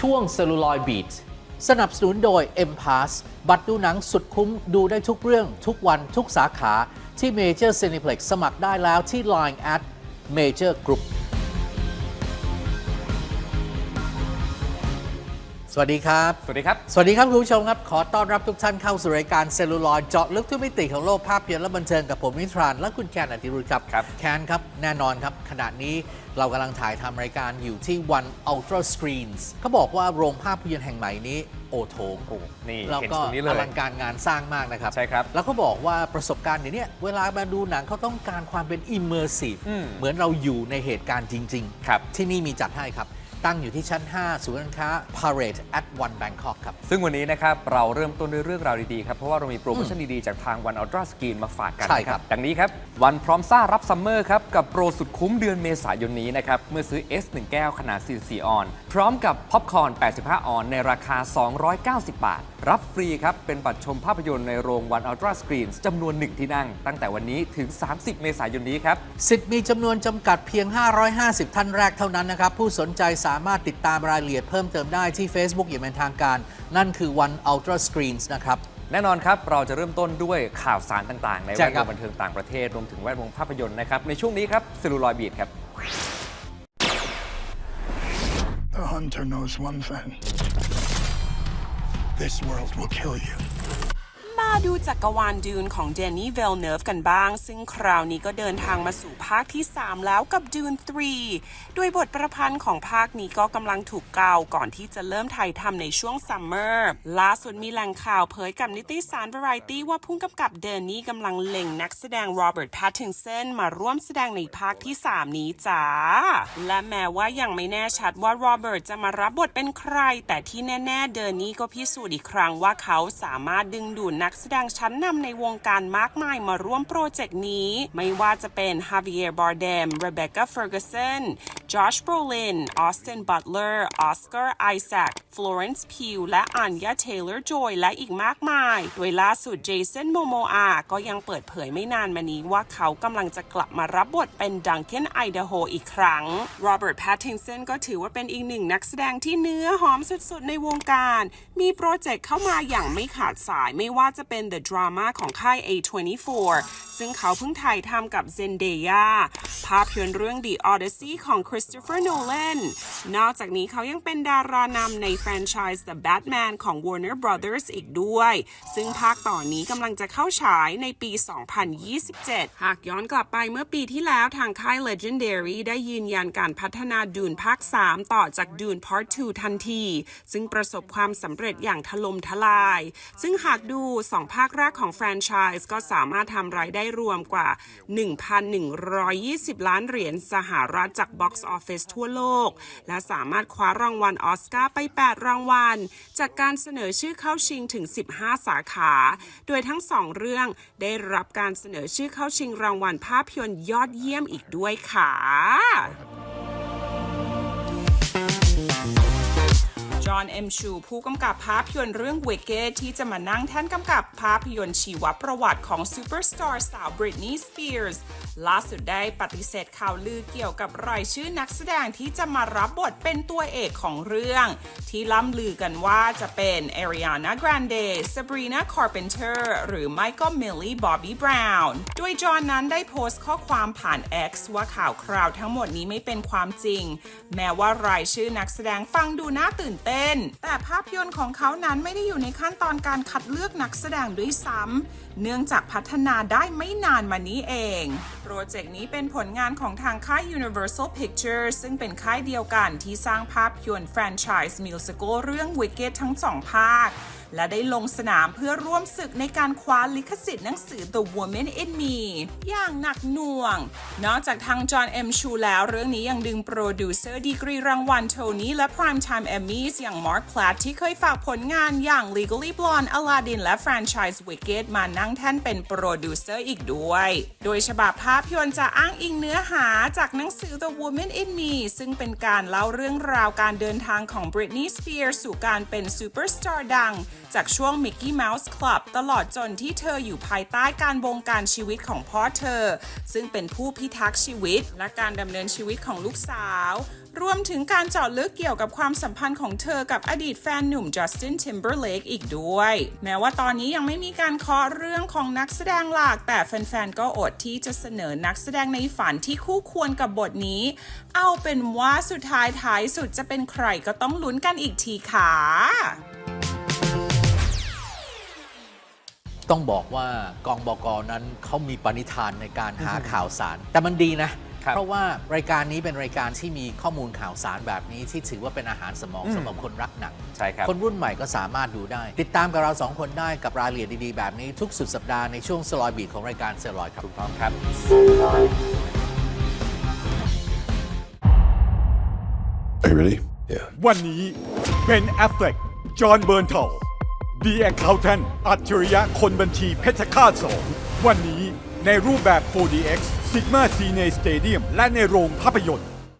ช่วงเซลลูลอยบีทสนับสนุนโดย M Pass บัตรดูหนังสุดคุ้มดูได้ทุกเรื่อง ทุกวันทุกสาขาที่ Major Cineplex สมัครได้แล้วที่ Line at Major Group สวัสดีครับ สวัสดีครับ สวัสดีครับคุณผู้ชมครับ ขอต้อนรับทุกท่านเข้าสู่รายการเซลลูลอยเจาะลึกทุกมิติของโลกภาพยนตร์และบันเทิงกับผมวิทรานและคุณแคนอธิรุธครับ ครับ แคนครับ แน่นอนครับ ขณะนี้เรากำลังถ่ายทำรายการอยู่ที่ One Ultra Screens เขาบอกว่าโรงภาพยนตร์แห่งใหม่นี้โอโถงโอ้นี่แล้วเห็นก็ตรงนี้เลอยลังการงานสร้างมากนะครับ ใช่ครับ แล้วเขาบอกว่าประสบการณ์อย่างเนี้ยเวลามาดูหนังเขาต้องการความเป็น immersive อืม เหมือนเราอยู่ในเหตุการณ์จริง ๆ ครับ ที่นี่มีจัดให้ครับ ตั้งอยู่ที่ชั้น 5 ศูนย์การค้า Parade at One Bangkok ครับ ซึ่งวันนี้นะครับ เราเริ่มต้นด้วยเรื่องราวดี ๆ ครับ เพราะว่าเรามีโปรโมชั่นดี ๆ จากทาง One Ultra Screen มาฝากกันใช่นะครับ ดังนี้ครับ วันพร้อมซ่ารับซัมเมอร์ครับ กับโปรสุดคุ้มเดือนเมษายนนี้นะครับ เมื่อซื้อ S 1แก้วขนาด 44 ออน พร้อมกับพ็อปคอร์น 85 ออน ในราคา 290 บาท รับฟรีครับ เป็นบัตรชมภาพยนตร์ในโรง One Ultra Screen จำนวนหนึ่งที่นั่ง ตั้งแต่วันนี้ถึง 30 เมษายนนี้ครับสิทธิ์มีจำนวนจำกัดเพียง 550 ท่านแรกเท่านั้นนะครับผู้สนใจสามารถติดตามรายละเอียดเพิ่มเติมได้ที่ Facebook อย่างเป็นทางการ นั่นคือ One Ultra Screens นะครับ แน่นอนครับ เราจะเริ่มต้นด้วยข่าวสารต่างๆ ในใช่แวดครัวบงบันเทิงต่างประเทศรวมถึงแวดวงภาพยนตร์นะครับในช่วงนี้ครับซ e ลูลอยบีดครับ The hunter knows one thing. This world will kill you. มาดูจักรวาลดูนของเดนนี่เวลเนิฟกันบ้าง ซึ่งคราวนี้ก็เดินทางมาสู่ภาคที่ 3 แล้วกับดูน3 โดยบทประพันธ์ของภาคนี้ก็กำลังถูกกาวก่อนที่จะเริ่มถ่ายทำในช่วงซัมเมอร์ล่าสุดมีแหล่งข่าวเผยกับนิตยสาร Variety ว่าผู้กำกับเดนนี่กำลังเล็งนักแสดงโรเบิร์ตแพตตินสันมาร่วมแสดงในภาคที่ 3 นี้จ้าและแม้ว่ายังไม่แน่ชัดว่าโรเบิร์ตจะมารับบทเป็นใคร แต่ที่แน่ ๆ เดนนี่ก็พิสูจน์อีกครั้งว่าเขาสามารถดึงดูดนักแสดงชั้นนำในวงการมากมายมาร่วมโปรเจกต์นี้ ไม่ว่าจะเป็น Javier Bardem Rebecca Ferguson Josh Brolin Austin Butler Oscar Isaac Florence Pugh และ Anya Taylor-Joy และอีกมากมาย โดยล่าสุด Jason Momoa ก็ยังเปิดเผยไม่นานมานี้ว่าเขากำลังจะกลับมารับบทเป็น Duncan Idaho อีกครั้ง Robert Pattinson ก็ถือว่าเป็นอีกหนึ่งนักแสดงที่เนื้อหอมสุดๆ ในวงการ มีโปรเจกต์เข้ามาอย่างไม่ขาดสายไม่ว่าจะเป็น The Drama ของค่าย A24 ซึ่งเขาเพิ่งถ่ายทำกับ Zendaya ภาพยนตร์เรื่อง The Odyssey ของ Christopher Nolan นอกจากนี้เขายังเป็นดารานำในแฟรนไชส์ The Batman ของ Warner Brothers อีกด้วย ซึ่งภาคต่อนนี้กำลังจะเข้าฉายในปี 2027 หากย้อนกลับไปเมื่อปีที่แล้วทางค่าย Legendary ได้ยืนยันการพัฒนาดูนภาค 3 ต่อจากดูน Part 2 ทันที ซึ่งประสบความสำเร็จอย่างถล่มทลาย ซึ่งหากดู 2 ภาคแรกของแฟรนไชส์ก็สามารถทำรายได้รวมกว่า 1,120 ล้านเหรียญสหรัฐจาก Box Office ทั่วโลก และสามารถคว้ารางวัลออสการ์ไป8รางวัล จากการเสนอชื่อเข้าชิงถึง 15 สาขา โดยทั้งสองเรื่องได้รับการเสนอชื่อเข้าชิงรางวัลภาพยนตร์ยอดเยี่ยมอีกด้วยค่ะ อห์นเอ็มชูผู้กำกับภาพยนตร์เรื่อง Wicked ที่จะมานั่งแท่นกำกับภาพยนตร์ชีวประวัติของซูเปอร์สตาร์สาวบริตนีย์สเปียร์สล่าสุดได้ปฏิเสธข่าวลือเกี่ยวกับรายชื่อนักแสดงที่จะมารับบทเป็นตัวเอกของเรื่อง ที่ล่ำลือกันว่าจะเป็น Ariana Grande Sabrina Carpenter หรือไม่ก็ Millie Bobby Brown โดยจอห์นนั้นได้โพสต์ข้อความผ่าน X ว่าข่าวคราวทั้งหมดนี้ไม่เป็นความจริง แม้ว่ารายชื่อนักแสดงฟังดูน่าตื่นเต้นแต่ภาพยนตร์ของเขานั้นไม่ได้อยู่ในขั้นตอนการคัดเลือกนักแสดงด้วยซ้ำ เนื่องจากพัฒนาได้ไม่นานมานี้เอง โปรเจกต์นี้เป็นผลงานของทางค่าย Universal Pictures ซึ่งเป็นค่ายเดียวกันที่สร้างภาพยนตร์แฟรนไชส์มิวสิควลเรื่อง Wicked ทั้งสองภาค และได้ลงสนามเพื่อร่วมศึกในการคว้าลิขสิทธิ์หนังสือ The Woman in Me อย่างหนักหน่วง นอกจากทางจอห์นเอ็มชูแล้วเรื่องนี้ยังดึงโปรดิวเซอร์ดีกรีรางวัลโทนี่และ Primetime Emmys อย่าง Mark Platt ที่เคยฝากผลงานอย่าง Legally Blonde Aladdin และแฟรนไชส์ Wicked มานั่งแท่นเป็นโปรดิวเซอร์อีกด้วย โดยฉบับภาพยนตร์จะอ้างอิงเนื้อหาจากหนังสือ The Woman in Me ซึ่งเป็นการเล่าเรื่องราวการเดินทางของ Britney Spears สู่การเป็นซูเปอร์สตาร์ดัง จากช่วง Mickey Mouse Club ตลอดจนที่เธออยู่ภายใต้การบงการชีวิตของพ่อเธอ ซึ่งเป็นผู้พิทักษ์ชีวิตและการดำเนินชีวิตของลูกสาว รวมถึงการเจาะลึกเกี่ยวกับความสัมพันธ์ของเธอกับอดีตแฟนหนุ่มจัสตินทิมเบอร์เลกอีกด้วย แม้ว่าตอนนี้ยังไม่มีการเคาะเรื่องของนักแสดงหลัก แต่แฟนๆก็อดที่จะเสนอนักแสดงในฝันที่คู่ควรกับบทนี้ เอาเป็นว่าสุดท้ายท้ายสุดจะเป็นใครก็ต้องลุ้นกันอีกทีค่ะ ต้องบอกว่ากองบกนั้นเขามีปณิธานในการหาข่าวสาร แต่มันดีนะครับเพราะว่ารายการนี้เป็นรายการที่มีข้อมูลข่าวสารแบบนี้ ที่ถือว่าเป็นอาหารสมองสำหรับคนรักหนังใช่ครับคนรุ่นใหม่ก็สามารถดูได้ ติดตามกับเราสองคนได้กับรายละเอียดดีๆ แบบนี้ทุกสุดสัปดาห์ในช่วงสลอยบีทของรายการเซลลอยครับถูกต้องครับ Are you ready? Yeah. วันนี้เบนแอฟเฟล็กจอห์นเบิร์นเทลดีแอค เคาท์แทนอัจฉริยะคนบัญชีเพชรฆาตสองวันนี้ในรูปแบบ 4DX Sigma Cine Stadium และในโรงภาพยนตร์